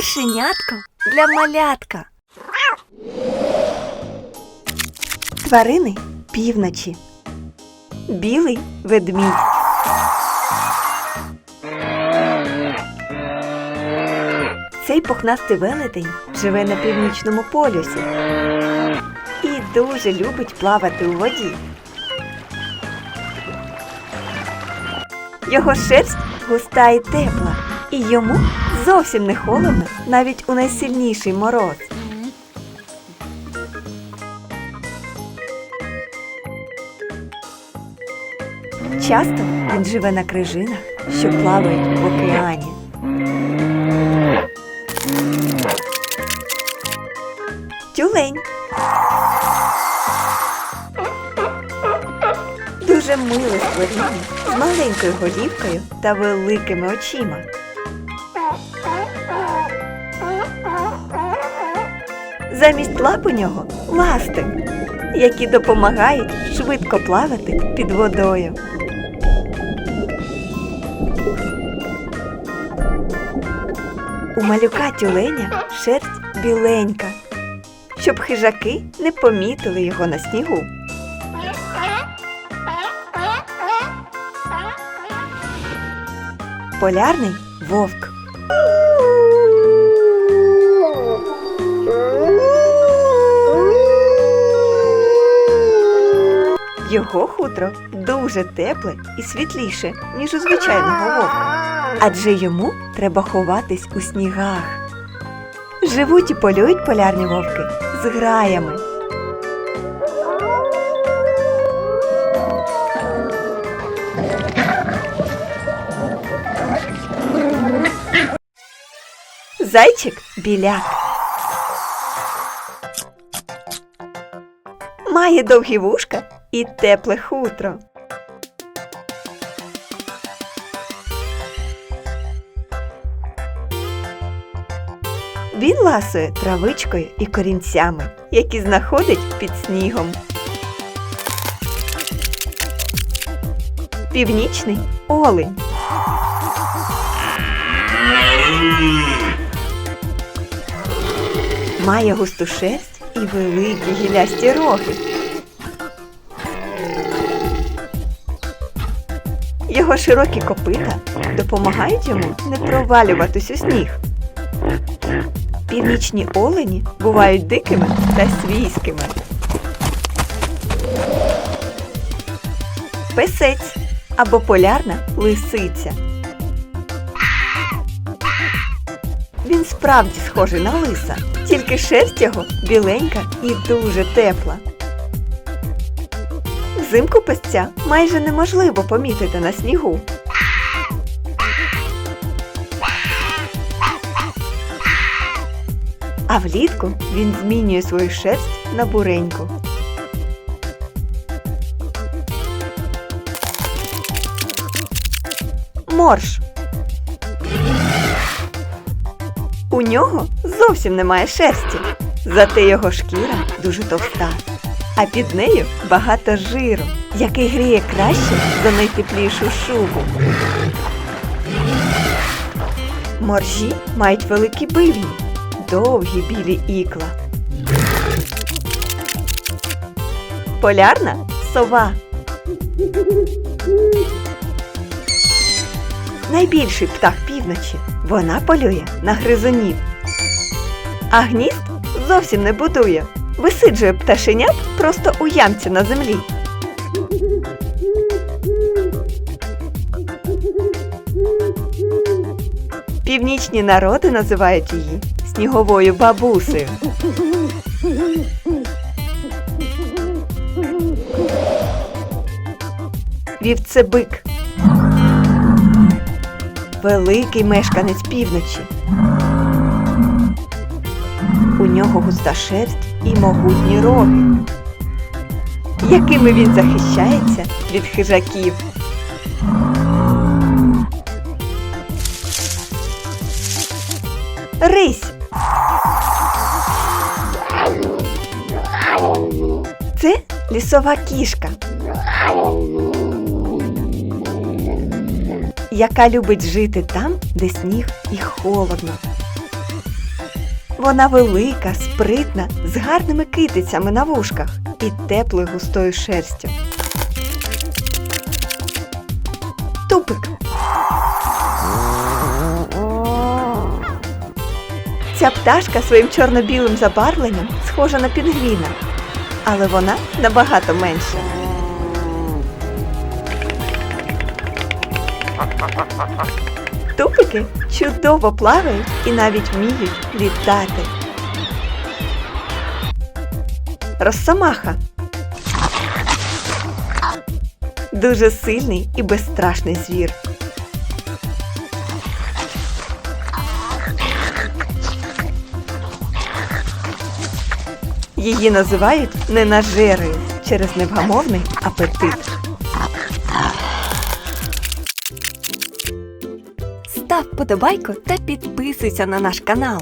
Кошенятко для малятка. Тварини півночі. Білий ведмідь. Цей пухнастий велетень живе на північному полюсі і дуже любить плавати у воді. Його шерсть густа і тепла, і йому зовсім не холодно навіть у найсильніший мороз. Часто він живе на крижинах, що плавають в океані. Тюлень. Дуже миле створіння з маленькою голівкою та великими очима. Замість лап у нього ласти, які допомагають швидко плавати під водою. У малюка тюленя шерсть біленька, щоб хижаки не помітили його на снігу. Полярний вовк. Його хутро дуже тепле і світліше, ніж у звичайного вовка. Адже йому треба ховатись у снігах. Живуть і полюють полярні вовки з граями. Зайчик біляк. Має довгі вушка і тепле хутро. Він ласує травичкою і корінцями, які знаходить під снігом. Північний олень. Має густу шерсть і великі гілясті роги. Його широкі копита допомагають йому не провалюватись у сніг. Північні олені бувають дикими та свійськими. Песець або полярна лисиця. Він справді схожий на лиса, тільки шерсть його біленька і дуже тепла. Взимку песця майже неможливо помітити на снігу. А влітку він змінює свою шерсть на буреньку. Морж. У нього зовсім немає шерсті, зате його шкіра дуже товста, а під нею багато жиру, який гріє краще за найтеплішу шубу. Моржі мають великі бивні, довгі білі ікла. Полярна сова. Найбільший птах півночі. Вона полює на гризунів. А гнізд зовсім не будує. Висиджує пташенят просто у ямці на землі. Північні народи називають її сніговою бабусею. Вівцебик. Великий мешканець півночі. У нього густа шерсть і могутні роги, якими він захищається від хижаків. Рись. Це лісова кішка. яка любить жити там, де сніг і холодно. Вона велика, спритна, з гарними китицями на вушках і теплою густою шерстю. Тупик. Ця пташка своїм чорно-білим забарвленням схожа на пінгвіна, але вона набагато менша. Тупики чудово плавають і навіть вміють літати. Росомаха. Дуже сильний і безстрашний звір. Її називають ненажерою через невгамовний апетит. Став вподобайку та підписуйся на наш канал.